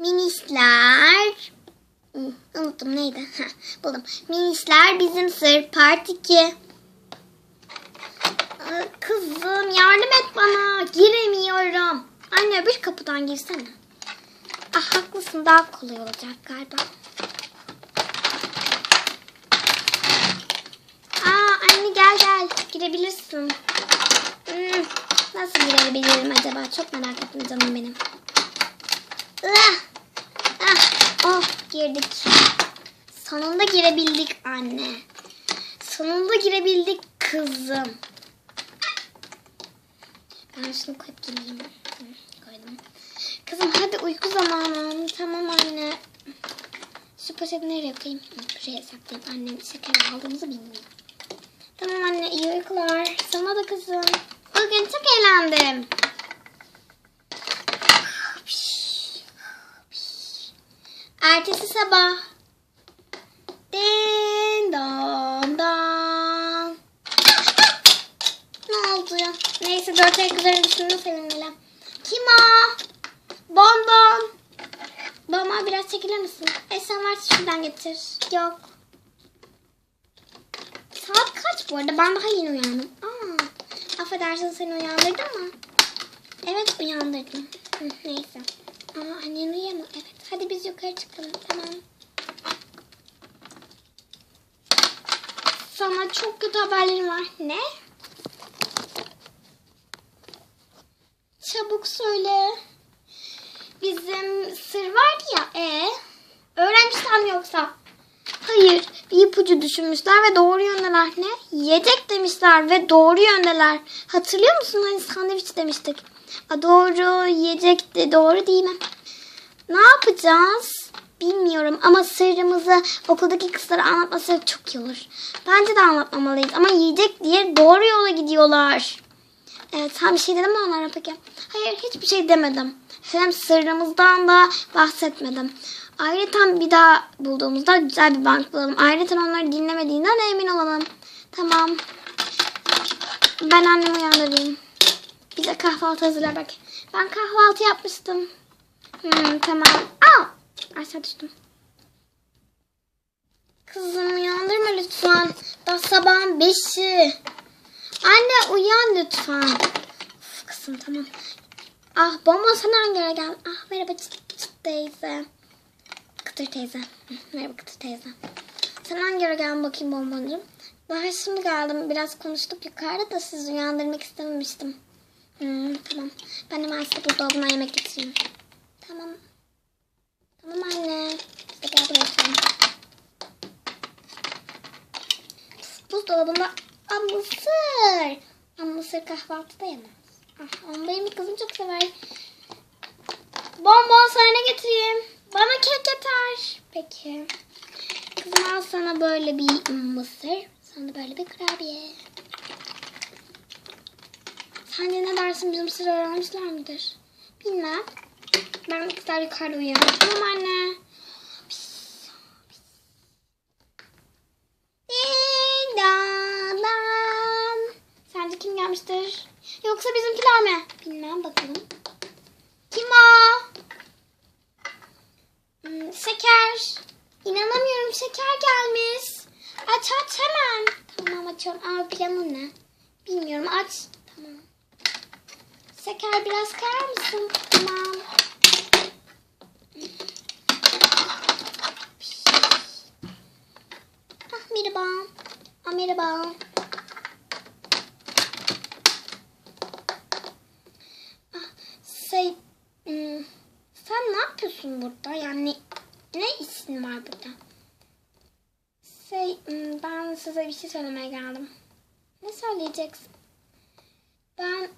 Minisler. Hmm, Unuttum neydi? Heh, buldum. Minisler bizim sır part 2. Aa, Kızım yardım et bana. Giremiyorum. Anne öbür kapıdan girsene. Ah haklısın daha kolay olacak galiba. Aa anne gel gel. Girebilirsin. Hmm, nasıl girebilirim acaba? Çok merak ettim canım benim. Ah, ah, girdik. Sonunda girebildik anne. Sonunda girebildik kızım. Ben şunu koyup geleyim. Koydum. Kızım hadi uyku zamanı. Tamam anne. Şu poşeti nereye koyayım? Şuraya saklayayım. Annem şeker aldığımızı bilmiyor. Tamam anne iyi uykular. Sana da kızım. Bugün çok eğlendim. Ertesi sabah. Din don don. Ne oldu ya? Neyse dört ayak üzerine düşündüğünü sevinmeler. Kim o? Bonbon. Baba biraz çekilir misin? E sen varsa şuradan getir. Yok. Saat kaç bu arada? Ben daha yeni uyandım. Aa, affedersin seni uyandırdım mı? Evet uyandırdım. Hı, neyse. Aa annen uyuyor mu? Evet. Yukarı çıkalım. Tamam. Sana çok kötü haberlerim var. Ne? Çabuk söyle. Bizim sır vardı ya. E öğrenmişler mi yoksa? Hayır, bir ipucu düşünmüşler ve doğru yöndeler. Ne? Yiyecek demişler ve doğru yöndeler. Hatırlıyor musun? Hani sandviç demiştik. A, doğru, yiyecekti. Doğru değil mi? Ne yapacağız? Bilmiyorum ama sırrımızı okuldaki kızlara anlatması çok iyi olur. Bence de anlatmamalıyız ama yiyecek diye doğru yola gidiyorlar. Evet, sen bir şey dedin mi onlara peki? Hayır, hiçbir şey demedim. Hem sırrımızdan da bahsetmedim. Ayrıca bir daha bulduğumuzda güzel bir bank bulalım. Ayrıca onları dinlemediğinden emin olalım. Tamam. Ben annemi uyandırayım. Bize kahvaltı hazırla bak. Ben kahvaltı yapmıştım. Hmm, tamam. Aa! Aşağı düştüm. Kızım uyandırma lütfen. Daha sabahın beşi. Anne uyan lütfen. Of, kızım tamam. Ah bomba hangi ara geldin? Ah merhaba çıt, çıt teyze. Kıtır teyze. Merhaba Kıtır teyze. Sen hangi ara geldin bakayım bombacığım? Daha şimdi geldim. Biraz konuştuk yukarıda da sizi uyandırmak istememiştim. Hmm, tamam. Ben hemen size buzdolabına yemek getireyim. Tamam. Tamam anne. Buraya oturalım. Buzdolabında Aa, mısır. Ama mısır kahvaltıda yemez. Ah, onu benim kızım çok sever. Bonbon sana getireyim? Bana kek yeter. Peki. Kızım al sana böyle bir mısır. Sana da böyle bir kurabiye. Sence ne dersin bizim sır öğrenmişler midir? Bilmem. Ben bir kızlar yukarıda uyuyorum. Tamam anne. Dong dong. Sence kim gelmiştir? Yoksa bizimkiler mi? Bilmem bakalım. Kim o? Hmm, şeker. İnanamıyorum şeker gelmiş. Aç aç hemen. Tamam açıyorum. Aa planın ne? Bilmiyorum aç. Tamam. Şeker biraz kayar mısın? Tamam. Ah merhaba. Ah merhaba. Ah, şey, hmm, sen ne yapıyorsun burada? Yani ne işin var burada? Şey, hmm, ben size bir şey söylemeye geldim. Ne söyleyeceksin? Ben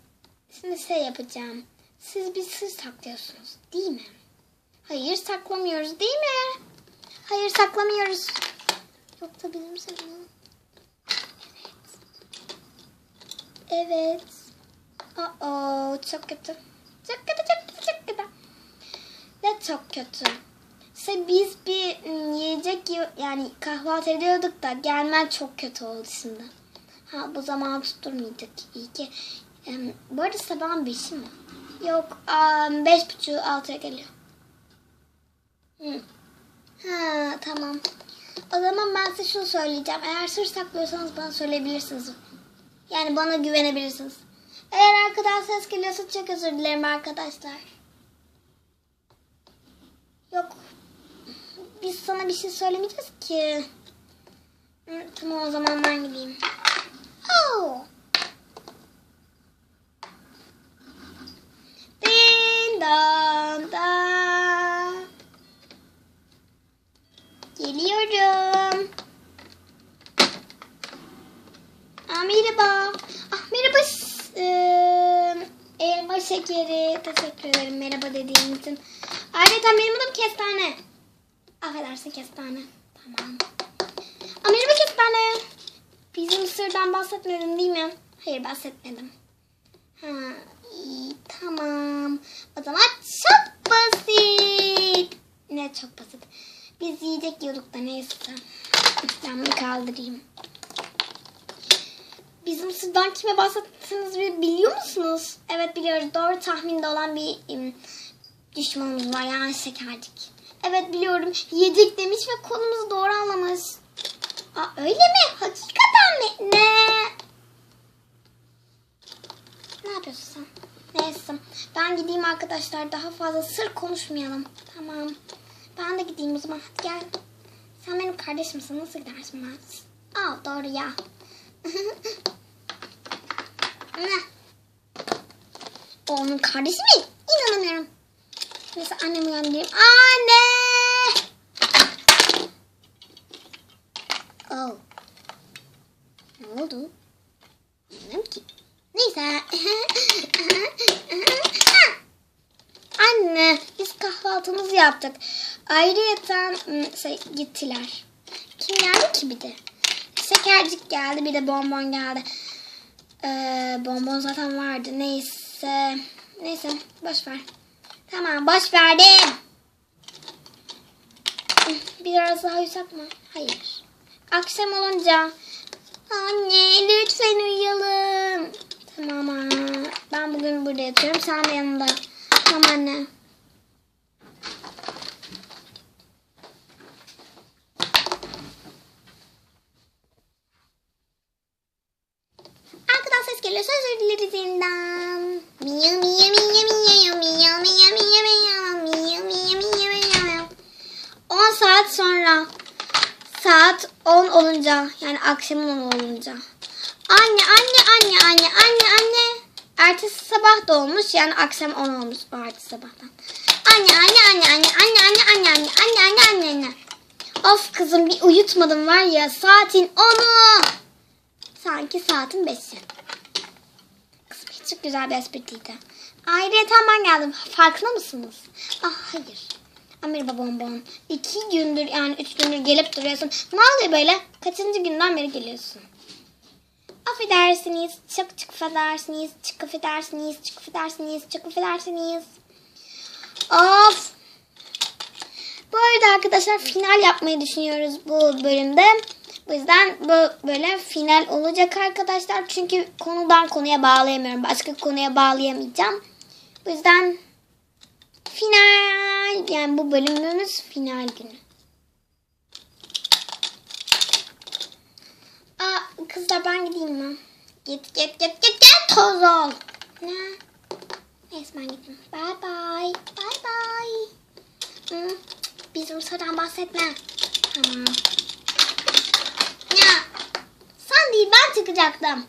şimdi şey yapacağım. Siz bir sır saklıyorsunuz, değil mi? Hayır, saklamıyoruz, değil mi? Hayır, saklamıyoruz. Yoksa bizim sırrımız. Evet. Aa, çok kötü. Çok kötü, çok kötü, çok. Ne çok kötü. İşte biz bir ım, yiyecek yani kahvaltı ediyorduk da gelmen çok kötü oldu şimdi. Ha bu zaman tutturmayacak. İyi ki. Bu arada sabahın beşi mi? Yok beş buçuğu altıya geliyor. Ha tamam. O zaman ben size şunu söyleyeceğim. Eğer sır saklıyorsanız bana söyleyebilirsiniz. Yani bana güvenebilirsiniz. Eğer arkadan ses geliyorsa çok özür dilerim arkadaşlar. Yok. Biz sana bir şey söylemeyeceğiz ki. Tamam o zaman ben gideyim. Oh. Din dan da. Geliyorum. Aa, merhaba. Ah, merhaba. Ee, elma şekeri. Teşekkür ederim merhaba dediğin için. Ayrıca benim adım Kestane. Affedersin Kestane. Tamam. Merhaba Kestane. Bizim sırdan bahsetmedin değil mi? Hayır bahsetmedim. Ha, iyi, tamam. O zaman çok basit. Ne çok basit. Biz yiyecek yiyorduk da neyse. Ben bunu kaldırayım. Bizim sırdan kime bahsettiğinizi bi- biliyor musunuz? Evet biliyoruz. Doğru tahminde olan bir düşmanımız var yani şekercik. Evet biliyorum. Yiyecek demiş ve konumuzu doğru anlamış. Aa, öyle mi? Hakikaten mi? Ne? Ne yapıyorsun sen? Neyse. Ben gideyim arkadaşlar. Daha fazla sır konuşmayalım. Tamam. Ben de gideyim o zaman. Hadi gel. Sen benim kardeşimsin. Nasıl gidersin ben? Aa doğru ya. Onun kardeşi mi? İnanamıyorum. Neyse annemi uyandırayım. Anne! Oh. Ne oldu? Bilmiyorum ki. Neyse. Anne biz kahvaltımızı yaptık. Ayrıyeten ım, şey, gittiler. Kim geldi ki bir de? Şekercik geldi bir de bonbon geldi. Ee, bonbon zaten vardı. Neyse. Neyse boş ver. Tamam boş verdim. Biraz daha uyusak mı? Hayır. Akşam olunca anne lütfen uyuyalım. Tamam anne. Ben bugün burada yatıyorum. Sen de yanımda. Tamam anne. Arkadan ses geliyorsa özür dileriz yeniden. Olunca yani akşamın 10 olunca. Anne anne anne anne anne anne. Ertesi sabah da olmuş yani akşam 10 olmuş o ertesi sabahtan. Anne anne anne anne anne anne anne anne anne anne anne anne. Of kızım bir uyutmadım var ya saatin 10'u. Sanki saatin 5'i. Kızım çok güzel bir espriydi. Ayrıca ben geldim. Farkında mısınız? Ah hayır. Amerika bonbon. İki gündür yani üç gündür gelip duruyorsun. Ne oluyor böyle? Kaçıncı günden beri geliyorsun? Affedersiniz. Çok çok affedersiniz. Çok affedersiniz. Çok affedersiniz. Çok affedersiniz. Of. Bu arada arkadaşlar final yapmayı düşünüyoruz bu bölümde. Bu yüzden bu böyle final olacak arkadaşlar. Çünkü konudan konuya bağlayamıyorum. Başka konuya bağlayamayacağım. Bu yüzden final yani bu bölümümüz final günü. Aa, kızlar ben gideyim mi? Git git git git git toz ol. Ne? Neyse ben gideyim. Bye bye. Bye bye. Hı, bizim sıradan bahsetme. Tamam. Ya sen değil ben çıkacaktım.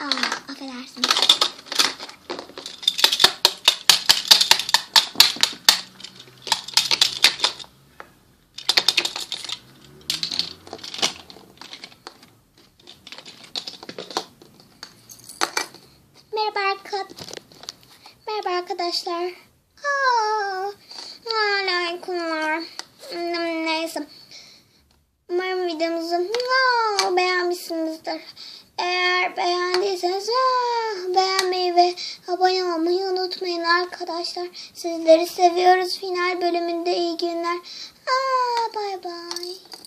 Aa affedersin. Merhaba arkadaşlar. Merhaba arkadaşlar. Aa, Aleykümler. Hmm, Neyse. Umarım videomuzu beğenmişsinizdir. Eğer beğendiyseniz beğenmeyi ve abone olmayı unutmayın arkadaşlar. Sizleri seviyoruz. Final bölümünde iyi günler. Aa, bye bye.